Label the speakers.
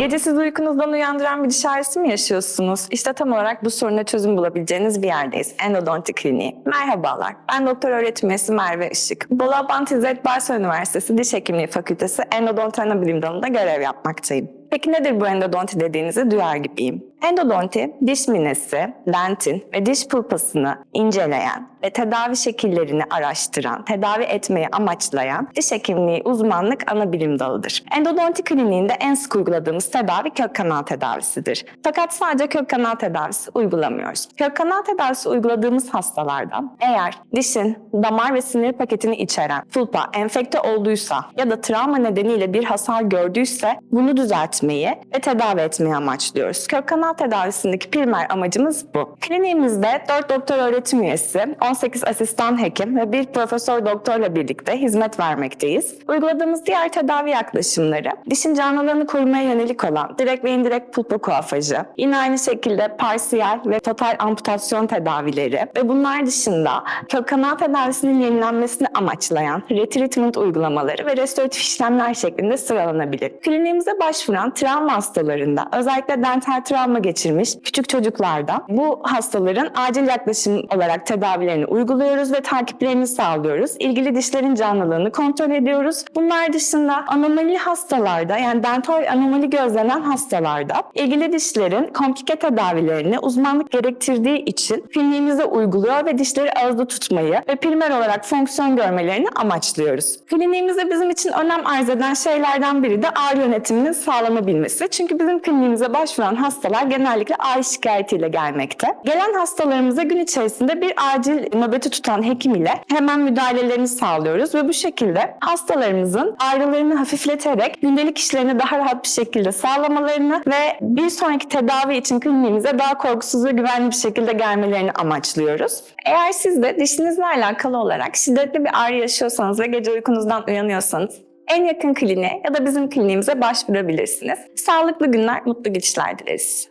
Speaker 1: Gece sizi uykunuzdan uyandıran bir diş ağrısı mı yaşıyorsunuz? İşte tam olarak bu soruna çözüm bulabileceğiniz bir yerdeyiz. Endodonti Kliniği. Merhabalar, ben doktor öğretim üyesi Merve Işık. Bolu Abant İzzet Barsa Üniversitesi Diş Hekimliği Fakültesi Endodonti Anabilim Dalı'nda görev yapmaktayım. Peki nedir bu endodonti dediğinizi duyar gibiyim. Endodonti, diş minesi, dentin ve diş pulpasını inceleyen ve tedavi şekillerini araştıran, tedavi etmeyi amaçlayan diş hekimliği uzmanlık ana bilim dalıdır. Endodonti kliniğinde en sık uyguladığımız tedavi kök kanal tedavisidir. Fakat sadece kök kanal tedavisi uygulamıyoruz. Kök kanal tedavisi uyguladığımız hastalarda eğer dişin damar ve sinir paketini içeren pulpa enfekte olduysa ya da travma nedeniyle bir hasar gördüyse bunu düzeltmeyi ve tedavi etmeyi amaçlıyoruz. Kök kanal tedavisindeki primer amacımız bu. Kliniğimizde 4 doktor öğretim üyesi, 18 asistan hekim ve bir profesör doktorla birlikte hizmet vermekteyiz. Uyguladığımız diğer tedavi yaklaşımları dişin canlılığını korumaya yönelik olan direkt ve indirekt pulpa kuafajı, yine aynı şekilde parsiyel ve total amputasyon tedavileri ve bunlar dışında kök kanal tedavisinin yenilenmesini amaçlayan retreatment uygulamaları ve restoratif işlemler şeklinde sıralanabilir. Kliniğimize başvuran travma hastalarında özellikle dental travma geçirmiş küçük çocuklarda bu hastaların acil yaklaşım olarak tedavilerini uyguluyoruz ve takiplerini sağlıyoruz. İlgili dişlerin canlılığını kontrol ediyoruz. Bunlar dışında anomali hastalarda yani dental anomali gözlenen hastalarda ilgili dişlerin komplike tedavilerini uzmanlık gerektirdiği için kliniğimize uyguluyor ve dişleri ağızda tutmayı ve primer olarak fonksiyon görmelerini amaçlıyoruz. Kliniğimizde bizim için önem arz eden şeylerden biri de ağrı yönetiminin sağlanabilmesi. Çünkü bizim kliniğimize başvuran hastalar genellikle ağrı şikayetiyle gelmekte. Gelen hastalarımıza gün içerisinde bir acil nöbeti tutan hekim ile hemen müdahalelerini sağlıyoruz ve bu şekilde hastalarımızın ağrılarını hafifleterek gündelik işlerini daha rahat bir şekilde sağlamalarını ve bir sonraki tedavi için kliniğimize daha korkusuz ve güvenli bir şekilde gelmelerini amaçlıyoruz. Eğer siz de dişinizle alakalı olarak şiddetli bir ağrı yaşıyorsanız ve gece uykunuzdan uyanıyorsanız en yakın kliniğe ya da bizim kliniğimize başvurabilirsiniz. Sağlıklı günler, mutlu geçişler dileriz.